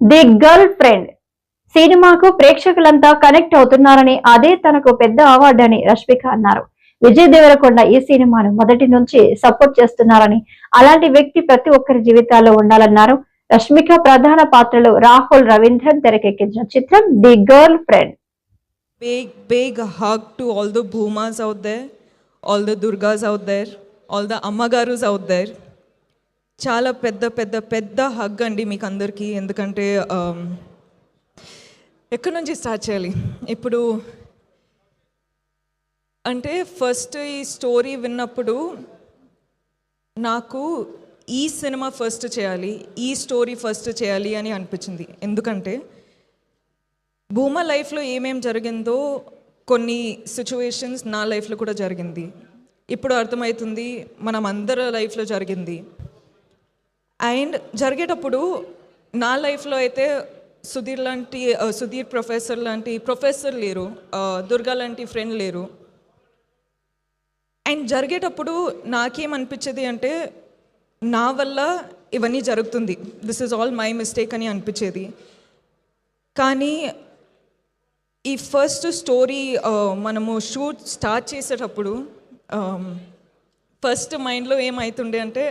The girl friend. సినిమాకు ప్రేక్షకులంతా connect అవుతున్నారని అదే తనకు పెద్ద అవార్డు అని రష్మిక అన్నారు. విజయ్ దేవరకొండ ఈ సినిమాను మొదటి నుంచి సపోర్ట్ చేస్తున్నారని అలాంటి వ్యక్తి ప్రతి ఒక్కరి జీవితాల్లో ఉండాలన్నారు. రష్మిక ప్రధాన పాత్రలో రాహుల్ రవీంద్రన్ తెరకెక్కించిన చిత్రం the girlfriend. Big big hug to all the Bhumas out there, all the Durgas out there, all the అమ్మగారుస్ out there. చాలా పెద్ద పెద్ద పెద్ద హగ్ అండి మీకు అందరికీ ఎందుకంటే um, ఎక్కడి నుంచి స్టార్ట్ చేయాలి? ఇప్పుడు అంటే ఫస్ట్ ఈ స్టోరీ విన్నప్పుడు నాకు ఈ సినిమా ఫస్ట్ చేయాలి ఈ స్టోరీ ఫస్ట్ చేయాలి అని అనిపించింది. ఎందుకంటే భూమా లైఫ్లో ఏమేం జరిగిందో కొన్ని సిచ్యువేషన్స్ నా లైఫ్లో కూడా జరిగింది. ఇప్పుడు అర్థమవుతుంది మనం అందరి లైఫ్లో జరిగింది. అండ్ జరిగేటప్పుడు నా లైఫ్లో అయితే సుధీర్ లాంటి సుధీర్ ప్రొఫెసర్ లాంటి ప్రొఫెసర్ లేరు దుర్గా లాంటి ఫ్రెండ్ లేరు. అండ్ జరిగేటప్పుడు నాకేమనిపించేది అంటే నా వల్ల ఇవన్నీ జరుగుతుంది. This is all my mistake అని అనిపించేది. కానీ ఈ ఫస్ట్ స్టోరీ మనము షూట్ స్టార్ట్ చేసేటప్పుడు ఫస్ట్ మైండ్లో ఏమవుతుండే అంటే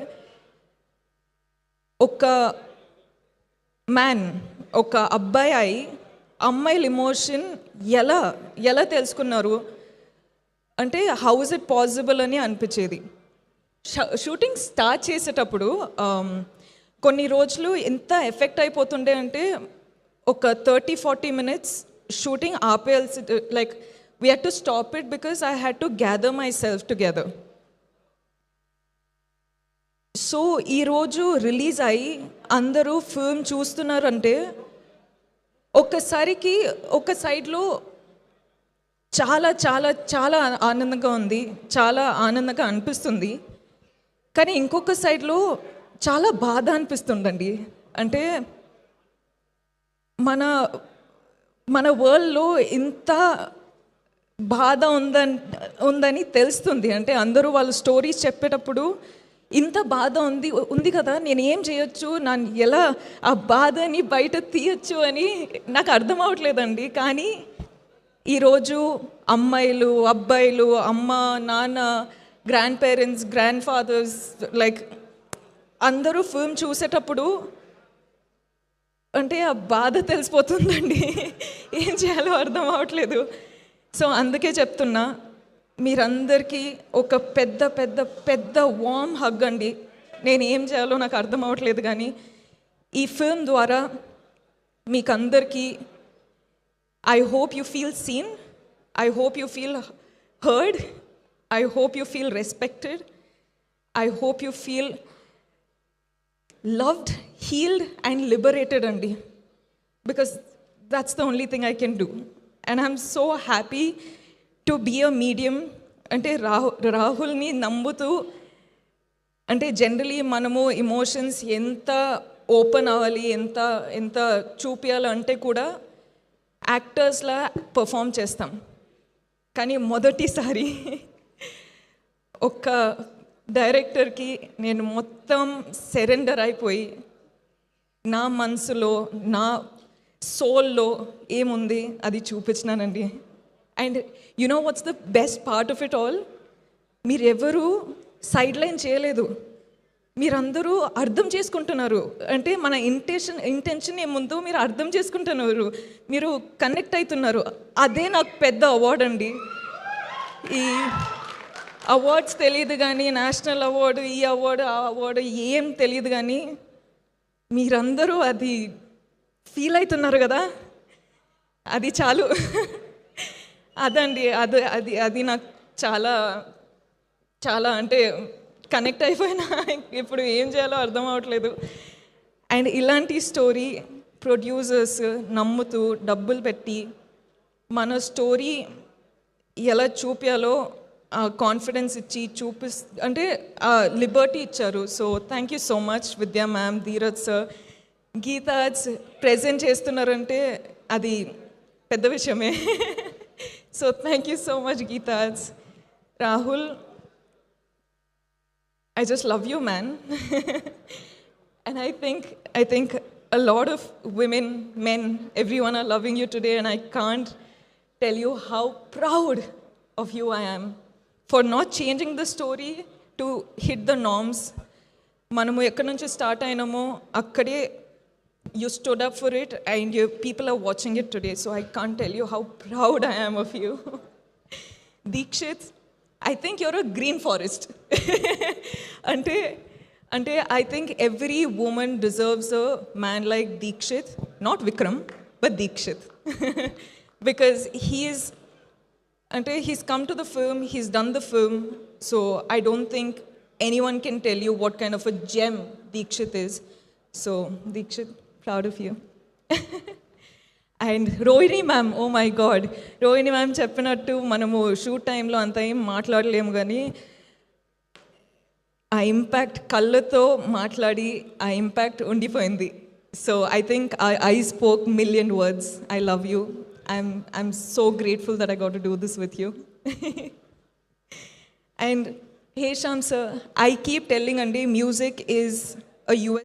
ఒక మ్యాన్ ఒక అబ్బాయి అయి అమ్మాయిల ఇమోషన్ ఎలా ఎలా తెలుసుకున్నారు? అంటే హౌస్ ఇట్ పాసిబుల్ అని అనిపించేది. ష- షూటింగ్ స్టార్ట్ చేసేటప్పుడు um, కొన్ని రోజులు ఎంత ఎఫెక్ట్ అయిపోతుండే అంటే ఒక thirty forty minutes shooting ఆపేయాల్సి like we had to stop it because I had to gather myself together so ఈరోజు రిలీజ్ అయ్యి అందరూ ఫిల్మ్ చూస్తున్నారంటే ఒక్కసారికి ఒక సైడ్లో చాలా చాలా చాలా ఆనందంగా ఉంది చాలా ఆనందంగా అనిపిస్తుంది. కానీ ఇంకొక సైడ్లో చాలా బాధ అనిపిస్తుందండి. అంటే మన మన వరల్డ్లో ఇంత బాధ ఉందని ఉందని తెలుస్తుంది. అంటే అందరూ వాళ్ళ స్టోరీస్ చెప్పేటప్పుడు ఇంత బాధ ఉంది ఉంది కదా నేను ఏం చేయొచ్చు? నన్ను ఎలా ఆ బాధని బయట తీయొచ్చు అని నాకు అర్థం అవ్వట్లేదండి కానీ ఈరోజు అమ్మాయిలు అబ్బాయిలు అమ్మ నాన్న grand parents grand fathers like అందరూ ఫిల్మ్ చూసేటప్పుడు అంటే ఆ బాధ తెలిసిపోతుందండి. ఏం చేయాలో అర్థం అవ్వట్లేదు సో అందుకే చెప్తున్నా మీరందరికీ ఒక పెద్ద పెద్ద పెద్ద వామ్ హగ్ అండి. నేను ఏం చేయాలో నాకు అర్థం అవట్లేదు కానీ ఈ ఫిల్మ్ ద్వారా మీకందరికీ I hope you feel seen I hope you feel heard I hope you feel respected I hope you feel loved healed and liberated అండి. Because that's the only thing I can do and I'm so happy to be a medium అంటే రాహు రాహుల్ని నమ్ముతూ అంటే generally మనము emotions ఎంత open అవ్వాలి ఎంత ఎంత చూపించాలంటే కూడా యాక్టర్స్లా పర్ఫామ్ చేస్తాం. కానీ మొదటిసారి ఒక డైరెక్టర్కి నేను మొత్తం సరెండర్ అయిపోయి నా మనసులో నా సోల్లో ఏముంది అది చూపించినానండి. And you know what's the best part of it all మీరెవరూ సైడ్ లైన్ చేయలేదు. మీరందరూ అర్థం చేసుకుంటున్నారు. అంటే మన ఇంటెన్షన్ ఇంటెన్షన్ ఏముందో మీరు అర్థం చేసుకుంటున్నారు. మీరు కనెక్ట్ అవుతున్నారు. అదే నాకు పెద్ద అవార్డ్ అండి. ఈ అవార్డ్స్ తెలియదు కానీ నేషనల్ అవార్డు ఈ అవార్డు ఆ అవార్డు ఏం తెలియదు కానీ మీరందరూ అది ఫీల్ అవుతున్నారు కదా? అది చాలు. అదండి అది అది అది నాకు చాలా చాలా అంటే కనెక్ట్ అయిపోయినా. ఇప్పుడు ఏం చేయాలో అర్థం అవ్వట్లేదు అండ్ ఇలాంటి స్టోరీ ప్రొడ్యూసర్స్ నమ్ముతూ డబ్బులు పెట్టి మన స్టోరీ ఎలా చూపించాలో కాన్ఫిడెన్స్ ఇచ్చి చూపిస్ అంటే లిబర్టీ ఇచ్చారు. So thank you so much Vidya ma'am Dheeraj sir గీతాజ్ present చేస్తున్నారంటే అది పెద్ద విషయమే. So thank you so much గీతాజ్ Rahul I just love you, man. and I think, I think a lot of women, men, everyone are loving you today, and I can't tell you how proud of you I am for not changing the story to hit the norms. మనము ఎక్కడి నుంచి start అయినామో అక్కడే you stood up for it and you, people are watching it today, so I can't tell you how proud I am of you. Dikshit, I think you're a green forest. Ante, Ante, I think every woman deserves a man like Dikshit, not Vikram, but Dikshit. because he is, Ante, he's come to the film, he's done the film, so I don't think anyone can tell you what kind of a gem Dikshit is. So, Dikshit. Proud of you and Rohini ma'am oh my God Rohini ma'am చెప్పినట్టు మనము shoot టైంలో అంత ఏం మాట్లాడలేము కానీ ఆ impact కళ్ళతో మాట్లాడి ఆ ఇంపాక్ట్ ఉండిపోయింది. So I think I I spoke million words I love you I'm I'm so grateful that I got to do this with you and hey Shyam sir I keep telling అండి music is a US